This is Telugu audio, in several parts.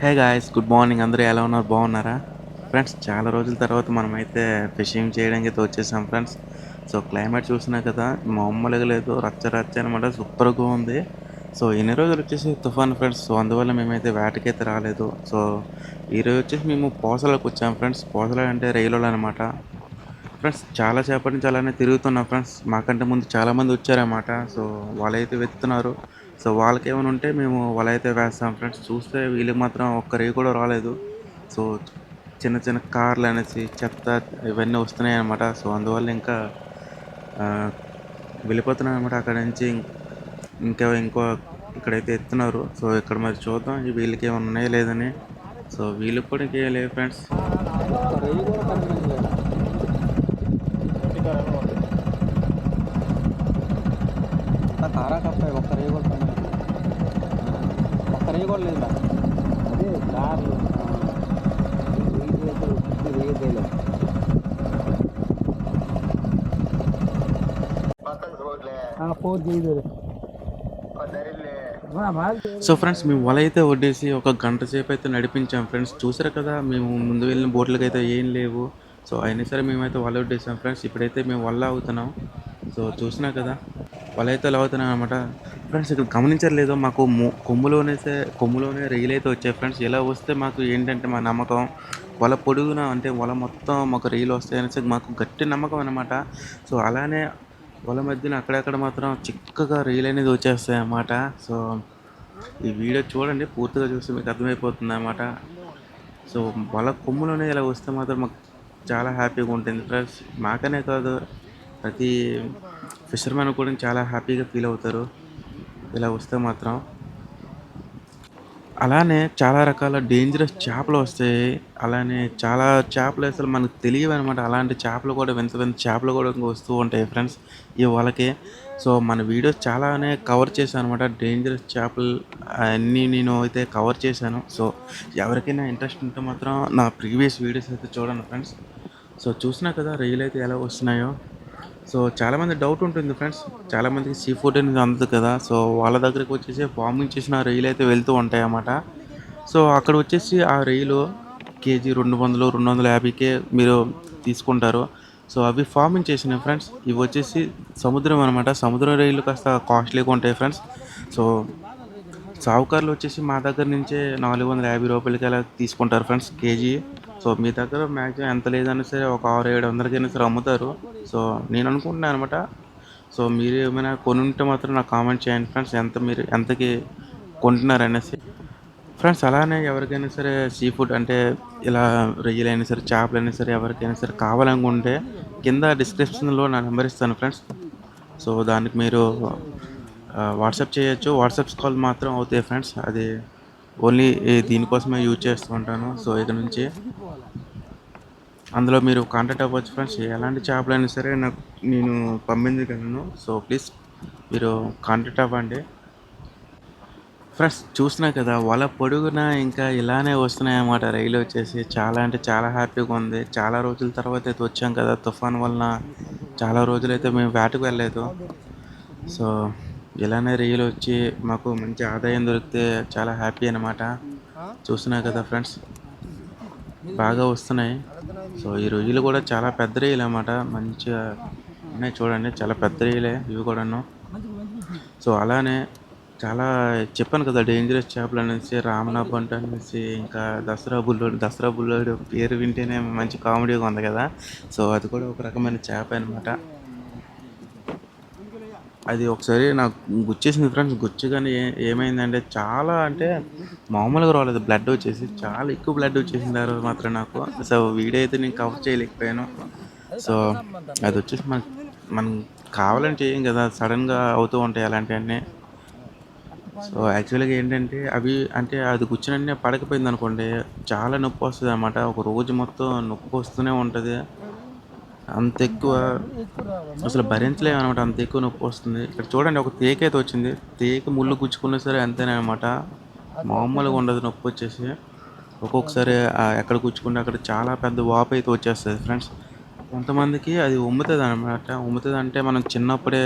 హే గాయస్ గుడ్ మార్నింగ్ అందరూ ఎలా ఉన్నారు? బాగున్నారా? ఫ్రెండ్స్ చాలా రోజుల తర్వాత మనమైతే ఫిషింగ్ చేయడానికి అయితే వచ్చేసాం ఫ్రెండ్స్ సో క్లైమేట్ చూసినా కదా మామూలుగా లేదు. రచ్చ రచ్చ అనమాట సూపర్గా ఉంది. సో ఎన్ని రోజులు వచ్చేసి తుఫాన్ ఫ్రెండ్స్ సో అందువల్ల మేమైతే వేటకైతే రాలేదు. సో ఈరోజు వచ్చేసి మేము పోసలకు వచ్చాం ఫ్రెండ్స్ పోసల అంటే రైలు అనమాట ఫ్రెండ్స్ చాలా సేపటి నుంచి అలానే తిరుగుతున్నాం ఫ్రెండ్స్ మాకంటే ముందు చాలామంది వచ్చారన్నమాట. సో వాళ్ళైతే వెతున్నారు సో వాళ్ళకి ఏమైనా ఉంటే మేము వాళ్ళైతే వేస్తాం ఫ్రెండ్స్. చూస్తే వీళ్ళకి మాత్రం ఒక్క కూడా రాలేదు. సో చిన్న చిన్న కార్లు అనేసి చెత్త ఇవన్నీ వస్తున్నాయి అనమాట సో అందువల్ల ఇంకా వెళ్ళిపోతున్నాయి అనమాట అక్కడ నుంచి. ఇంకా ఇంకో ఇక్కడైతే ఎత్తున్నారు. సో ఇక్కడ మరి చూద్దాం వీళ్ళకి ఏమైనా ఉన్నాయో లేదని. సో వీళ్ళకి కూడా ఇంకేం లేవు ఫ్రెండ్స్ తారా కప్ప ఒక్క రే కూడా ఒక్క రే కూడా లేదు అదే కార్లు ఫోర్ చేయలేదు సో ఫ్రెండ్స్ మేము వల అయితే వడ్డేసి ఒక గంట సేపు అయితే నడిపించాం ఫ్రెండ్స్. చూసారు కదా మేము ముందు వెళ్ళిన బోట్లకి అయితే ఏం లేవు. సో అయినా సరే మేమైతే వల వడ్డేసాం ఫ్రెండ్స్. ఇప్పుడైతే మేము వల్ల అవుతున్నాం. సో చూసినా కదా వల అయితే అలా అవుతున్నాం అనమాట ఫ్రెండ్స్ ఇక్కడ గమనించలేదు మాకు కొమ్ములోనే కొమ్ములోనే రైలు అయితే వచ్చాయి ఫ్రెండ్స్ ఇలా వస్తే మాకు ఏంటంటే మా నమ్మకం వల పొడుగున అంటే వల మొత్తం మాకు రైలు వస్తాయనేసి మాకు గట్టి నమ్మకం అనమాట సో అలానే వల మధ్యన అక్కడక్కడ మాత్రం చిక్కగా రైలు అనేది వచ్చేస్తాయి అన్నమాట. సో ఈ వీడియో చూడండి పూర్తిగా చూస్తే మీకు అర్థమైపోతుంది అన్నమాట. సో వల కొమ్ములోనే ఇలా వస్తే మాత్రం మాకు చాలా హ్యాపీగా ఉంటుంది ఫ్రెండ్స్ మాకనే కాదు ప్రతి ఫిషర్మెన్ కూడా చాలా హ్యాపీగా ఫీల్ అవుతారు. ఇలా వస్తే మాత్రం అలానే చాలా రకాల డేంజరస్ చేపలు వస్తాయి అలానే చాలా చేపలు అసలు మనకు తెలియవు అనమాట అలాంటి చేపలు కూడా వింత వింత చేపలు కూడా ఇంకా వస్తూ ఉంటాయి ఫ్రెండ్స్ ఈ వాళ్ళకి. సో మన వీడియోస్ చాలానే కవర్ చేశాను అనమాట డేంజరస్ చేపలు అన్నీ నేను అయితే కవర్ చేశాను. సో ఎవరికైనా ఇంట్రెస్ట్ ఉంటే మాత్రం నా ప్రీవియస్ వీడియోస్ అయితే చూడండి ఫ్రెండ్స్ సో చూసినా కదా రైలు అయితే ఎలా వస్తున్నాయో. సో చాలామంది డౌట్ ఉంటుంది ఫ్రెండ్స్ చాలామందికి సీ ఫుడ్ అనేది అందదు కదా. సో వాళ్ళ దగ్గరికి వచ్చేసి ఫార్మింగ్ చేసిన రొయ్యలు అయితే వెళ్తూ ఉంటాయి అన్నమాట సో అక్కడ వచ్చేసి ఆ రొయ్యలు కేజీ రెండు వందలు రెండు వందల యాభైకే మీరు తీసుకుంటారు. సో అవి ఫార్మింగ్ చేసినాయి ఫ్రెండ్స్ ఇవి వచ్చేసి సముద్రం అనమాట సముద్రం రైలు కాస్త కాస్ట్లీగా ఉంటాయి ఫ్రెండ్స్ సో సావుకారులు వచ్చేసి మా దగ్గర నుంచే నాలుగు వందల యాభై రూపాయలకి అలా తీసుకుంటారు ఫ్రెండ్స్ కేజీ. సో మీ దగ్గర మ్యాక్సిమం ఎంత లేదన్నా సరే ఒక ఆరు ఏడు వందలకైనా సరే అమ్ముతారు. సో నేను అనుకుంటున్నాను అనమాట. సో మీరు ఏమైనా కొనుంటే మాత్రం నాకు కామెంట్ చేయండి ఫ్రెండ్స్. ఎంత మీరు ఎంతకి కొంటున్నారు అనేసి ఫ్రెండ్స్ అలానే ఎవరికైనా సరే సీ ఫుడ్ అంటే ఇలా రొయ్యలైనా సరే చేపలైనా సరే ఎవరికైనా సరే కావాలనుకుంటే కింద డిస్క్రిప్షన్లో నా నెంబర్ ఇస్తాను ఫ్రెండ్స్. సో దానికి మీరు వాట్సాప్ చేయొచ్చు. వాట్సాప్ కాల్ మాత్రం అవుతాయి ఫ్రెండ్స్. అది ఓన్లీ దీనికోసమే యూజ్ చేస్తూ ఉంటాను. సో ఇక నుంచి అందులో మీరు కాంటాక్ట్ అవ్వచ్చు ఫ్రెండ్స్ ఎలాంటి చేపలైనా సరే నాకు నేను పంపించగలను సో ప్లీజ్ మీరు కాంటాక్ట్ అవ్వండి. ఫ్రెండ్స్ చూసినా కదా వాళ్ళ పొడుగున ఇంకా ఇలానే వస్తున్నాయి అన్నమాట రైలు వచ్చేసి. చాలా అంటే చాలా హ్యాపీగా ఉంది. చాలా రోజుల తర్వాత అయితే వచ్చాం కదా తుఫాన్ వలన. చాలా రోజులైతే మేము వేటకు వెళ్ళలేదు. సో ఇలానే రైలు వచ్చి మాకు మంచి ఆదాయం దొరికితే చాలా హ్యాపీ అనమాట చూసినా కదా ఫ్రెండ్స్ బాగా వస్తున్నాయి. సో ఈ రొయ్యలు కూడా చాలా పెద్ద రొయ్యలు అనమాట మంచిగా ఉన్నాయి చూడండి చాలా పెద్ద రొయ్యలే ఇవి కూడాను. సో అలానే చాలా చెప్పాను కదా డేంజరస్ చేపలు అనేసి రామనాబంట అనేసి ఇంకా దసరా బుల్లోడు దసరా బుల్లోడు పేరు వింటేనే మంచి కామెడీగా ఉంది కదా. సో అది కూడా ఒక రకమైన చేప అనమాట అది ఒకసారి నాకు గుచ్చేసింది ఫ్రెండ్స్ గుచ్చగానే ఏమైందంటే చాలా అంటే మామూలుగా రాలేదు. బ్లడ్ వచ్చేసి చాలా ఎక్కువ బ్లడ్ వచ్చేసింది ఆ రోజు మాత్రం నాకు. సో వీడియో అయితే నేను కవర్ చేయలేకపోయాను. సో అది వచ్చేసి మన మనం కావాలని చేయం కదా. సడన్గా అవుతూ ఉంటాయి అలాంటివన్నీ. సో యాక్చువల్గా ఏంటంటే అవి అంటే అది కూర్చుని పడకపోయింది అనుకోండి. చాలా నొప్పి వస్తుంది అనమాట ఒక రోజు మొత్తం నొప్పి వస్తూనే ఉంటుంది. అంత ఎక్కువ అసలు భరించలేము అనమాట అంత ఎక్కువ నొప్పి వస్తుంది. ఇక్కడ చూడండి ఒక తేక అయితే వచ్చింది. తేక ముళ్ళు గుచ్చుకున్నా సరే అంతేనే అనమాట మామూలుగా ఉండదు నొప్పి వచ్చేసి. ఒక్కొక్కసారి ఎక్కడ గుచ్చుకుంటే అక్కడ చాలా పెద్ద వాపు అయితే వచ్చేస్తుంది ఫ్రెండ్స్. కొంతమందికి అది ఉమ్ముతుంది అనమాట ఉమ్ముతుంది అంటే మనం చిన్నప్పుడే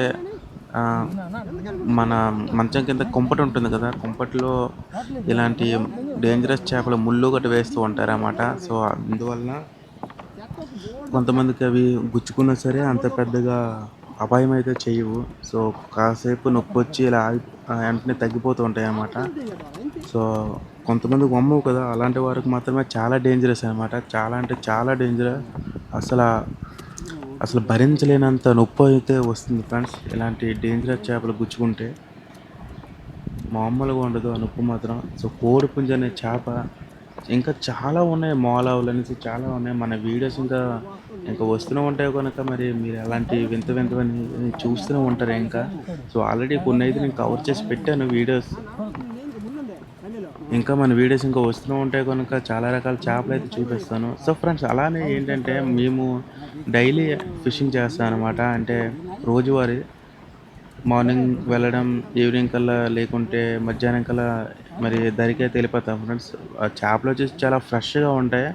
మన మంచం కింద కుంపటి ఉంటుంది కదా కుంపటిలో ఇలాంటి డేంజరస్ చేపలు ముళ్ళు గట్ట వేస్తూ ఉంటారన్నమాట. సో అందువల్ల కొంతమందికి అవి గుచ్చుకున్నా సరే అంత పెద్దగా అపాయం అయితే చేయవు. సో కాసేపు నొప్పి వచ్చి ఇలా ఆ వెంటనే తగ్గిపోతూ ఉంటాయి అన్నమాట సో కొంతమంది వమ్మవు కదా అలాంటి వారికి మాత్రమే చాలా డేంజరస్ అనమాట చాలా అంటే చాలా డేంజరస్ అసలు అసలు భరించలేనంత నొప్పి అయితే వస్తుంది ఫ్రెండ్స్. ఇలాంటి డేంజరస్ చేపలు గుచ్చుకుంటే మామూలుగా ఉండదు ఆ నొప్పి మాత్రం. సో కోడిపుంజ అనే చేప ఇంకా చాలా ఉన్నాయి మోలావులు అనేసి చాలా ఉన్నాయి. మన వీడియోస్ ఇంకా ఇంకా వస్తూనే ఉంటాయి కనుక మరి మీరు అలాంటి వింత వింతవని చూస్తూనే ఉంటారు ఇంకా. సో ఆల్రెడీ కొన్ని అయితే నేను కవర్ చేసి పెట్టాను వీడియోస్ ఇంకా మన వీడియోస్ ఇంకా వస్తూనే ఉంటాయి కనుక చాలా రకాల చేపలు అయితే చూపిస్తాను. సో ఫ్రెండ్స్ అలానే ఏంటంటే మేము డైలీ ఫిషింగ్ చేస్తాం అనమాట అంటే రోజువారీ మార్నింగ్ వెళ్ళడం ఈవినింగ్ కల్లా లేకుంటే మధ్యాహ్నం కల్లా మరి దరికైతే వెళ్ళిపోతాం ఫ్రెండ్స్ ఆ చేపలు వచ్చేసి చాలా ఫ్రెష్గా ఉంటాయి.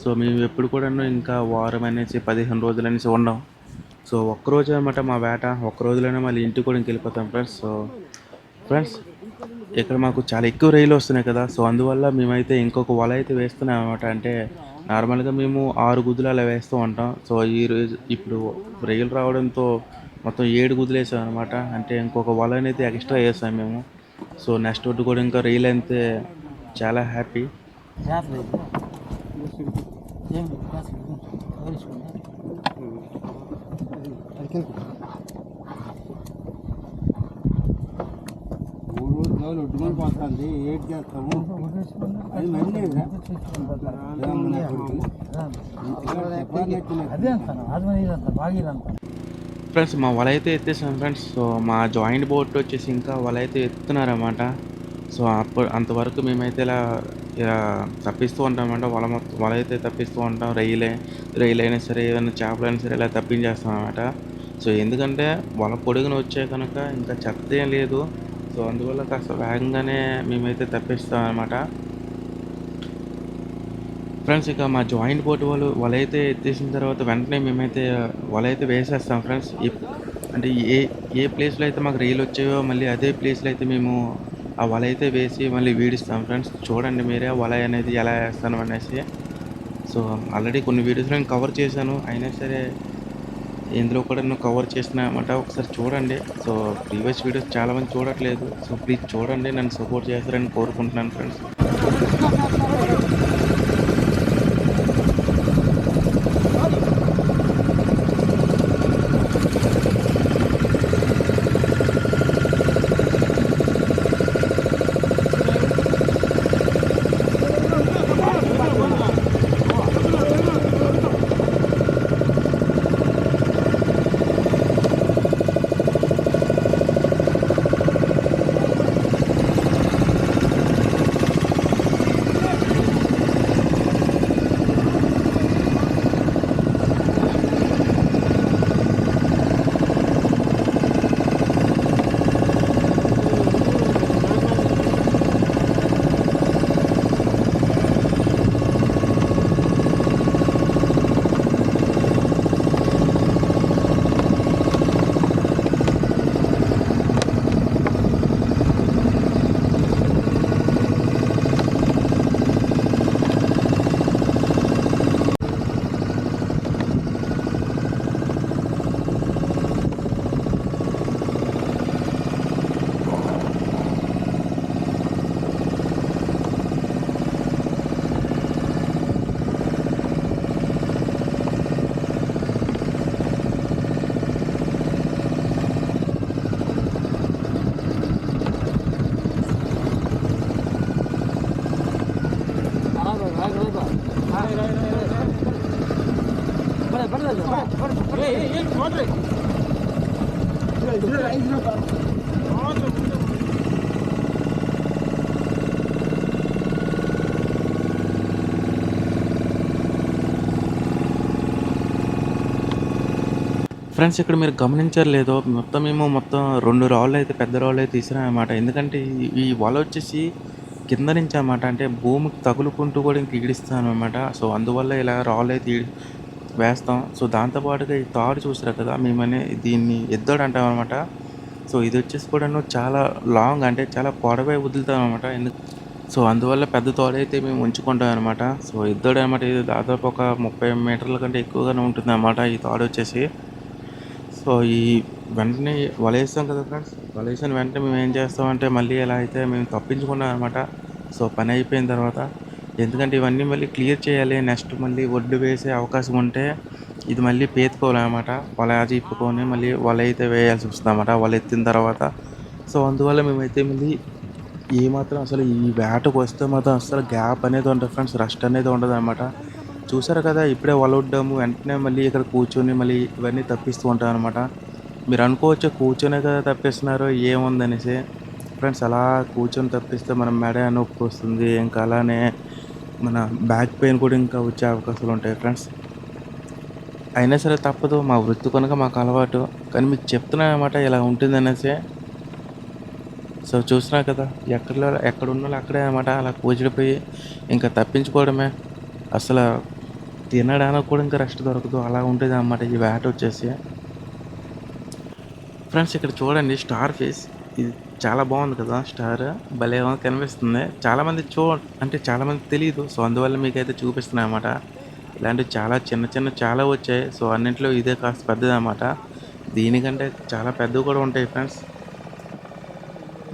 సో మేము ఎప్పుడు కూడా ఇంకా వారం అనేసి పదిహేను రోజులు అనేసి ఉండం. సో ఒక్కరోజు అనమాట మా వేట ఒక్క రోజులోనే మళ్ళీ ఇంటికి కూడా ఇంక వెళ్ళిపోతాం ఫ్రెండ్స్ సో ఫ్రెండ్స్ ఇక్కడ మాకు చాలా ఎక్కువ రైలు వస్తున్నాయి కదా. సో అందువల్ల మేమైతే ఇంకొక వల అయితే వేస్తున్నాం అనమాట అంటే నార్మల్గా మేము ఆరు గుద్దులు అలా వేస్తూ ఉంటాం. సో ఈ రోజు ఇప్పుడు రైలు రావడంతో మొత్తం ఏడు కుదిలేసాం అనమాట అంటే ఇంకొక వల అనేది ఎక్స్ట్రా వేసాం మేము. సో నెక్స్ట్ ఒకటి కూడా ఇంకా రీల్ అయితే చాలా హ్యాపీ మూడు పోతుంది ఏడ్ చేస్తాము అది మళ్ళీ అదే అంత అది అంత ఫ్రెండ్స్ మా వల అయితే ఎత్తేసాం ఫ్రెండ్స్. సో మా జాయింట్ బోట్ వచ్చేసి ఇంకా వల అయితే ఎత్తున్నారన్నమాట సో అప్పుడు అంతవరకు మేమైతే ఇలా ఇలా తప్పిస్తూ ఉంటాం వల మొత్తం వల అయితే తప్పిస్తూ ఉంటాం. రైలే రైలు అయినా సరే ఏదైనా చేపలైనా సరే ఇలా తప్పించేస్తాం అనమాట సో ఎందుకంటే వల పొడుగున వచ్చే కనుక ఇంకా చెత్త ఏం లేదు. సో అందువల్ల కాస్త వేగంగానే మేమైతే తప్పిస్తాం అనమాట ఫ్రెండ్స్ ఇక మా జాయింట్ బోట్ వాళ్ళు వల ఎత్తేసిన తర్వాత వెంటనే మేమైతే వలైతే వేసేస్తాం ఫ్రెండ్స్. ఇప్- అంటే ఏ ఏ ప్లేస్లో అయితే మాకు రైలు వచ్చాయో మళ్ళీ అదే ప్లేస్లో అయితే మేము ఆ వల అయితే వేసి మళ్ళీ వీడిస్తాం ఫ్రెండ్స్. చూడండి మీరే ఆ వల అనేది ఎలా వేస్తాను అనేసి. సో ఆల్రెడీ కొన్ని వీడియోస్ నేను కవర్ చేశాను. అయినా సరే ఇందులో కూడా నేను కవర్ చేసిన ఒకసారి చూడండి. సో ప్రీవియస్ వీడియోస్ చాలామంది చూడట్లేదు. సో ప్లీజ్ చూడండి. నన్ను సపోర్ట్ చేస్తారని కోరుకుంటున్నాను ఫ్రెండ్స్. ఫ్రెండ్స్ ఇక్కడ మీరు గమనించలేదో మొత్తం మేము మొత్తం రెండు రాళ్ళు అయితే పెద్ద రాళ్ళు అయితే తీసినామన్నమాట ఎందుకంటే ఈ- వల వచ్చేసి కింద నుంచి అనమాట అంటే భూమికి తగులుకుంటూ కూడా ఇంక ఈడిస్తాను అనమాట సో అందువల్ల ఇలా రాళ్ళు అయితే వేస్తాం. సో దాంతోపాటుగా ఈ తాడు చూసారు కదా మేమనే దీన్ని ఎద్దోడు అంటాం అనమాట సో ఇది వచ్చేసి కూడాను చాలా లాంగ్ అంటే చాలా పొడవై వదులుతాం అనమాట ఎందుకు సో అందువల్ల పెద్ద తోడైతే మేము ఉంచుకుంటాం అనమాట సో ఇద్దరు అనమాట ఇది దాదాపు ఒక ముప్పై మీటర్ల కంటే ఎక్కువగానే ఉంటుంది అనమాట ఈ తోడు వచ్చేసి. సో ఈ వెంటనే వలేస్తాం కదా ఫ్రెండ్స్. వలేసిన వెంటనే మేము ఏం చేస్తామంటే మళ్ళీ ఎలా అయితే మేము తప్పించుకున్నాం అనమాట సో పని అయిపోయిన తర్వాత ఎందుకంటే ఇవన్నీ మళ్ళీ క్లియర్ చేయాలి. నెక్స్ట్ మళ్ళీ ఒడ్డు వేసే అవకాశం ఉంటే ఇది మళ్ళీ పేతుకోవాలన్నమాట. వల చిప్పుకొని మళ్ళీ వల అయితే వేయాల్సి వస్తుంది అనమాట వల ఎత్తిన తర్వాత. సో అందువల్ల మేమైతే మళ్ళీ ఏ మాత్రం అసలు ఈ వేటకు వస్తే మాత్రం అసలు గ్యాప్ అనేది ఉంటుంది ఫ్రెండ్స్ రెస్ట్ అనేది ఉండదు అనమాట చూసారు కదా ఇప్పుడే వలొడ్డాము వెంటనే మళ్ళీ ఇక్కడ కూర్చొని మళ్ళీ ఇవన్నీ తప్పిస్తూ ఉంటాం అనమాట మీరు అనుకోవచ్చు కూర్చొనే కదా తప్పిస్తున్నారు ఏముందనేసి. ఫ్రెండ్స్ అలా కూర్చొని తప్పిస్తే మన మెడ నొప్పి వస్తుంది ఇంకా అలానే మన బ్యాక్ పెయిన్ కూడా ఇంకా వచ్చే అవకాశాలు ఉంటాయి ఫ్రెండ్స్. అయినా సరే తప్పదు. మా వృత్తి కనుక మాకు అలవాటు. కానీ మీకు చెప్తున్నాను అనమాట ఇలా ఉంటుంది అనేసి సో చూసినా కదా ఎక్కడో ఎక్కడ ఉన్న అక్కడే అనమాట అలా కూచిడిపోయి ఇంకా తప్పించుకోవడమే. అసలు తినడానికి కూడా ఇంకా రెస్ట్ దొరకదు. అలా ఉంటుంది అన్నమాట ఈ వేట వచ్చేసి. ఫ్రెండ్స్ ఇక్కడ చూడండి స్టార్ ఫేస్. ఇది చాలా బాగుంది కదా స్టార్. భలే కనిపిస్తుంది. చాలామంది చూ అంటే చాలామంది తెలియదు సో అందువల్ల మీకైతే చూపిస్తున్నాయి అన్నమాట ఇలాంటివి చాలా చిన్న చిన్న చాలా వచ్చాయి. సో అన్నింటిలో ఇదే కాస్త పెద్దది అనమాట దీనికంటే చాలా పెద్దవి కూడా ఉంటాయి ఫ్రెండ్స్.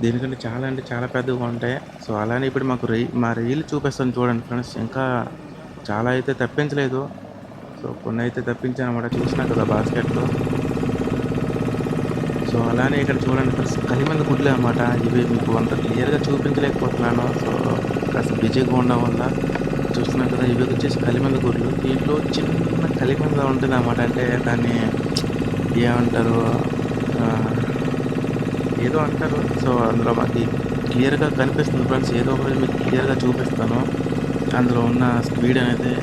దీనికంటే చాలా అంటే చాలా పెద్దగా ఉంటాయి. సో అలానే ఇప్పుడు మాకు రీ మా రీల్ చూపిస్తాను చూడండి ఫ్రెండ్స్. ఇంకా చాలా అయితే తప్పించలేదు. సో కొన్ని అయితే తప్పించాను అనమాట చూసినా కదా బాస్కెట్లో. సో అలానే ఇక్కడ చూడండి ఫ్రెండ్స్ కలిమంది గుడ్లే అనమాట ఇవి మీకు అంత క్లియర్గా చూపించలేకపోతున్నాను. సో కాస్త బిజీగా ఉండడం వల్ల చూస్తున్నా కదా ఇవి వచ్చేసి కలిమంద గుడ్లు దీంట్లో చిన్న కలిమంద ఉంటుంది అనమాట అంటే దాన్ని ఏమంటారు? ఏదో అంటారు. సో అందులో మాకు క్లియర్గా కనిపిస్తుంది ఫ్రెండ్స్. ఏదో ఒకటి మీకు క్లియర్గా చూపిస్తాను. అందులో ఉన్న స్పీడ్ అనేది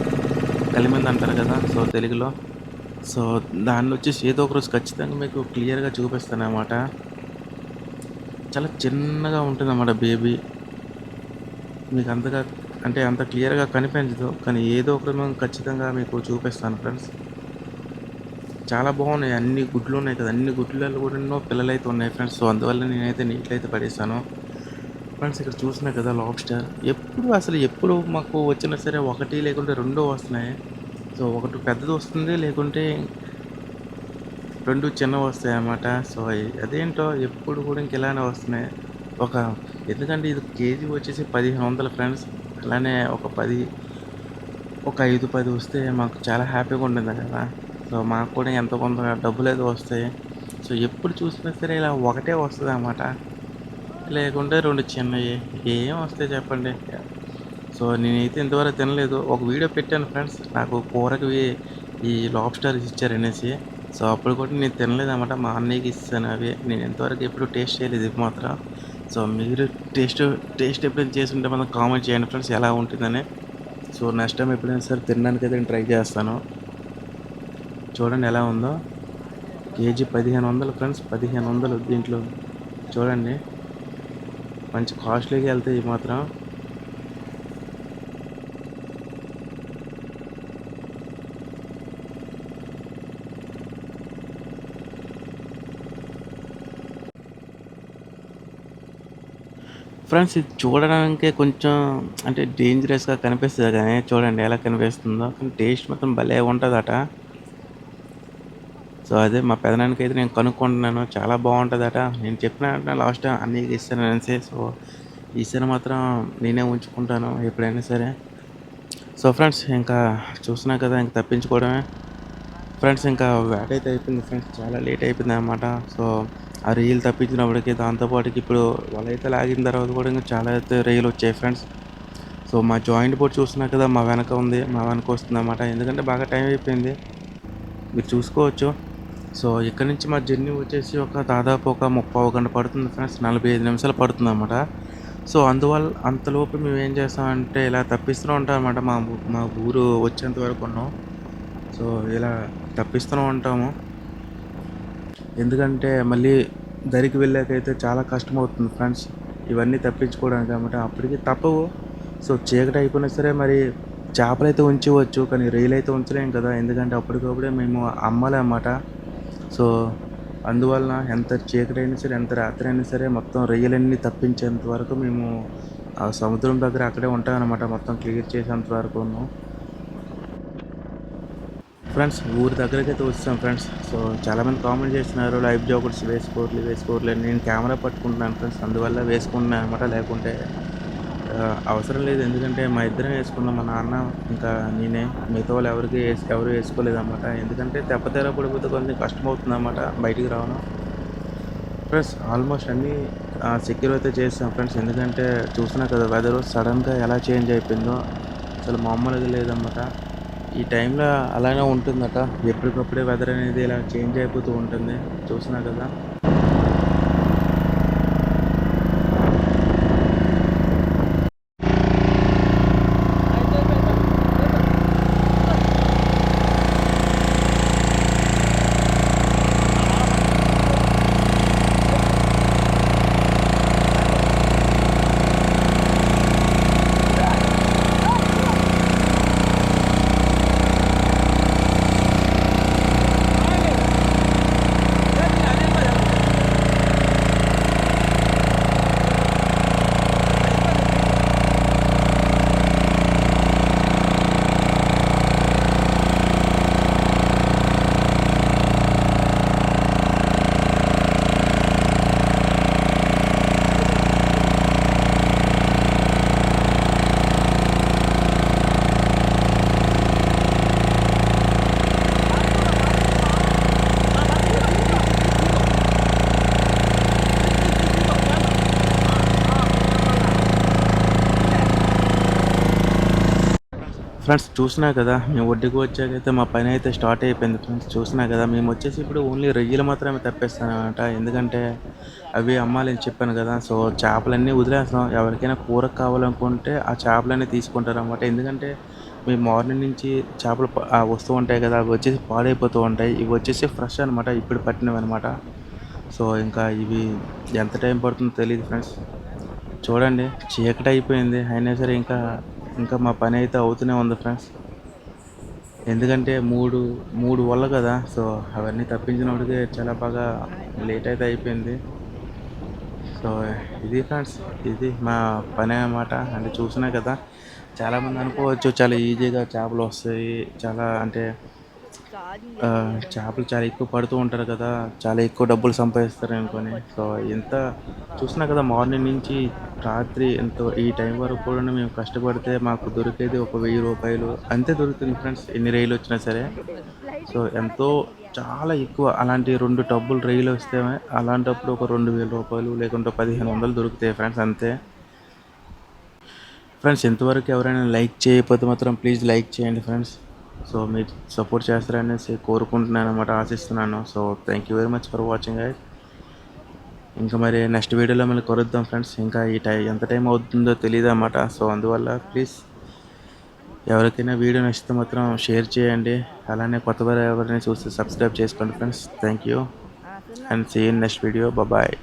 కలిమంద అంటారు కదా సో తెలుగులో. సో దాన్ని వచ్చేసి ఏదో ఒక రోజు ఖచ్చితంగా మీకు క్లియర్గా చూపిస్తాను అన్నమాట చాలా చిన్నగా ఉంటుంది అన్నమాట బేబీ. మీకు అంతగా అంటే అంత క్లియర్గా కనిపించదు. కానీ ఏదో ఒకటి మేము ఖచ్చితంగా మీకు చూపిస్తాను ఫ్రెండ్స్. చాలా బాగున్నాయి. అన్ని గుడ్లు ఉన్నాయి కదా. అన్ని గుడ్లలో కూడా ఎన్నో పిల్లలు అయితే ఉన్నాయి ఫ్రెండ్స్. సో అందువల్ల నేనైతే నీటిలో అయితే పడేస్తాను ఫ్రెండ్స్ ఇక్కడ చూసినా కదా లాబ్స్టర్ ఎప్పుడు అసలు ఎప్పుడు మాకు వచ్చినా సరే ఒకటి లేకుంటే రెండో వస్తున్నాయి. సో ఒకటి పెద్దది వస్తుంది లేకుంటే రెండు చిన్నవి వస్తాయి అన్నమాట. సో అదేంటో ఎప్పుడు కూడా ఇంక ఇలానే వస్తున్నాయి. ఒక ఎందుకంటే ఇది కేజీ వచ్చేసి పదిహేను వందల ఫ్రెండ్స్. అలానే ఒక పది ఒక ఐదు పది వస్తే మాకు చాలా హ్యాపీగా ఉంటుంది కదా. సో మాకు కూడా ఎంతో కొంత డబ్బులు అయితే వస్తాయి. సో ఎప్పుడు చూసినా సరే ఇలా ఒకటే వస్తుంది అన్నమాట. లేకుంటే రెండు చిన్నవి ఏం వస్తాయి చెప్పండి. సో నేనైతే ఇంతవరకు తినలేదు. ఒక వీడియో పెట్టాను ఫ్రెండ్స్. నాకు కూరకి ఈ లాబ్స్టర్ ఇచ్చారనేసి సో అప్పుడు కూడా నేను తినలేదు అనమాట మా అన్నయ్యకి ఇస్తాను అవి. నేను ఇంతవరకు ఎప్పుడు టేస్ట్ చేయలేదు ఇది మాత్రం. సో మీరు టేస్ట్ టేస్ట్ ఎప్పుడైనా చేసి ఉంటే మనం కామెంట్ చేయండి ఫ్రెండ్స్ ఎలా ఉంటుందని. సో నెక్స్ట్ టైం ఎప్పుడైనా సరే తినడానికి అయితే నేను ట్రై చేస్తాను. చూడండి ఎలా ఉందో. కేజీ పదిహేను వందలు ఫ్రెండ్స్ పదిహేను వందలు దీంట్లో. చూడండి. మంచి కాస్ట్లీగా వెళ్తాయి మాత్రం. ఫ్రెండ్స్ ఇది చూడడానికి కొంచెం అంటే డేంజరస్గా కనిపిస్తుంది కానీ చూడండి ఎలా కనిపిస్తుందో. కానీ టేస్ట్ మాత్రం భలే ఉంటుందట. సో అదే మా పెదనానికి అయితే నేను కనుక్కుంటున్నాను. చాలా బాగుంటుందట. నేను చెప్పిన లాస్ట్ టైం అన్నీ ఇస్తాను అనేసి సో ఈసారి మాత్రం నేనే ఉంచుకుంటాను ఎప్పుడైనా సరే. సో ఫ్రెండ్స్ ఇంకా చూసినా కదా ఇంకా తప్పించుకోవడమే. ఫ్రెండ్స్ ఇంకా వేట అయితే అయిపోయింది. ఫ్రెండ్స్ చాలా లేట్ అయిపోయింది అనమాట సో ఆ రీల్ తప్పించినప్పటికీ దాంతోపాటుకి ఇప్పుడు వల లాగిన తర్వాత కూడా ఇంకా చాలా అయితే రీల్ వచ్చాయి ఫ్రెండ్స్. సో మా జాయింట్ బోర్డ్ చూస్తున్నా కదా మా వెనక ఉంది మా వెనక వస్తుంది అనమాట ఎందుకంటే బాగా టైం అయిపోయింది. మీరు చూసుకోవచ్చు. సో ఇక్కడ నుంచి మా జర్నీ వచ్చేసి ఒక దాదాపు ఒక ముప్పై గంట పడుతుంది ఫ్రెండ్స్. నలభై ఐదు నిమిషాలు పడుతుంది అనమాట సో అందువల్ల అంతలోపు మేము ఏం చేస్తామంటే ఇలా తప్పిస్తూనే ఉంటాం అనమాట మా మా ఊరు వచ్చేంత వరకు ఉన్నాం. సో ఇలా తప్పిస్తూనే ఉంటాము. ఎందుకంటే మళ్ళీ దరికి వెళ్ళాకైతే చాలా కష్టం అవుతుంది ఫ్రెండ్స్. ఇవన్నీ తప్పించుకోవడానికి అనమాట అప్పటికి తప్పవు. సో చీకటి అయిపోయినా సరే మరి చేపలు అయితే ఉంచవచ్చు కానీ రైలు అయితే ఉంచలేం కదా. ఎందుకంటే అప్పటికప్పుడే మేము అమ్మాలి సో అందువలన ఎంత చీకటైనా సరే ఎంత రాత్రి అయినా సరే మొత్తం రొయ్యలన్నీ తప్పించేంత వరకు మేము ఆ సముద్రం దగ్గర అక్కడే ఉంటామన్నమాట. మొత్తం క్లియర్ చేసేంత వరకు ఫ్రెండ్స్ ఊరి దగ్గరికి అయితే వచ్చాం ఫ్రెండ్స్. సో చాలామంది కామెంట్ చేస్తున్నారు లైఫ్ జాకెట్స్ వేసుకోవట్లే వేసుకోవట్లేదు నేను కెమెరా పట్టుకుంటున్నాను ఫ్రెండ్స్. అందువల్ల వేసుకుంటున్నాను అనమాట లేకుంటే అవసరం లేదు. ఎందుకంటే మా ఇద్దరం వేసుకున్నాం మా నాన్న ఇంకా నేనే. మిగతా వాళ్ళు ఎవరికి వేసి ఎవరు వేసుకోలేదు అనమాట ఎందుకంటే తెప్పతేర పడిపోతే కొంచెం కష్టం అవుతుంది అనమాట బయటికి రావడం. ఫ్రెండ్స్ ఆల్మోస్ట్ అన్నీ సెక్యూర్ అయితే చేస్తాం ఫ్రెండ్స్. ఎందుకంటే చూసినా కదా వెదర్ సడన్గా ఎలా చేంజ్ అయిపోయిందో. అసలు మామూలుగా లేదన్నమాట. ఈ టైంలో అలానే ఉంటుందట. ఎప్పటికప్పుడే వెదర్ అనేది ఇలా చేంజ్ అయిపోతూ ఉంటుంది. చూసినా కదా. ఫ్రెండ్స్ చూసినా కదా మేము ఒడ్డుకు వచ్చాకైతే మా పని అయితే స్టార్ట్ అయిపోయింది ఫ్రెండ్స్ చూసినా కదా మేము వచ్చేసి ఇప్పుడు ఓన్లీ రొయ్యలు మాత్రమే తప్పేస్తానమాట. ఎందుకంటే అవి అమ్మాలని చెప్పాను కదా సో చేపలన్నీ వదిలేస్తాం ఎవరికైనా కూర కావాలనుకుంటే ఆ చేపలన్నీ తీసుకుంటారు అనమాట ఎందుకంటే మేము మార్నింగ్ నుంచి చేపలు వస్తూ ఉంటాయి కదా అవి వచ్చేసి పాడైపోతూ ఉంటాయి. ఇవి వచ్చేసి ఫ్రెష్ అనమాట ఇప్పుడు పట్టినవి అనమాట సో ఇంకా ఇవి ఎంత టైం పడుతుందో తెలియదు ఫ్రెండ్స్. చూడండి చీకటి అయిపోయింది. అయినా సరే ఇంకా ఇంకా మా పని అయితే అవుతూనే ఉంది ఫ్రెండ్స్. ఎందుకంటే మూడు మూడు వల్ల కదా సో అవన్నీ తప్పించినప్పటికీ చాలా బాగా లేట్ అయితే అయిపోయింది. సో ఇది ఫ్రెండ్స్ ఇది మా పని అన్నమాట. అంటే చూసినా కదా చాలామంది అనుకోవచ్చు చాలా ఈజీగా చేపలు వస్తాయి చాలా అంటే చేపలు చాలా ఎక్కువ పడుతూ ఉంటారు కదా చాలా ఎక్కువ డబ్బులు సంపాదిస్తారు అనుకొని. సో ఎంత చూసినా కదా మార్నింగ్ నుంచి రాత్రి ఎంత ఈ టైం వరకు కూడా మేము కష్టపడితే మాకు దొరికేది ఒక వెయ్యి రూపాయలు. అంతే దొరుకుతుంది ఫ్రెండ్స్ ఎన్ని రైలు వచ్చినా సరే. సో ఎంతో చాలా ఎక్కువ అలాంటి రెండు డబ్బులు రైలు వస్తే అలాంటప్పుడు ఒక రెండు వేల రూపాయలు లేకుంటే పదిహేను వందలు దొరుకుతాయి ఫ్రెండ్స్ అంతే. ఫ్రెండ్స్ ఎంతవరకు ఎవరైనా లైక్ చేయకపోతే మాత్రం ప్లీజ్ లైక్ చేయండి ఫ్రెండ్స్. సో మీరు సపోర్ట్ చేస్తారనేసి కోరుకుంటున్నాను అనమాట ఆశిస్తున్నాను. So thank you very much for watching guys ఇంకా మరి నెక్స్ట్ వీడియోలో మళ్ళీ కొరుద్దాం ఫ్రెండ్స్ ఇంకా ఈ టై ఎంత టైం అవుతుందో తెలియదు అన్నమాట. సో అందువల్ల ప్లీజ్ ఎవరికైనా వీడియో నచ్చితే మాత్రం షేర్ చేయండి. అలానే కొత్త వారు ఎవరైనా చూస్తే సబ్స్క్రైబ్ చేసుకోండి friends thank you and see in next video bye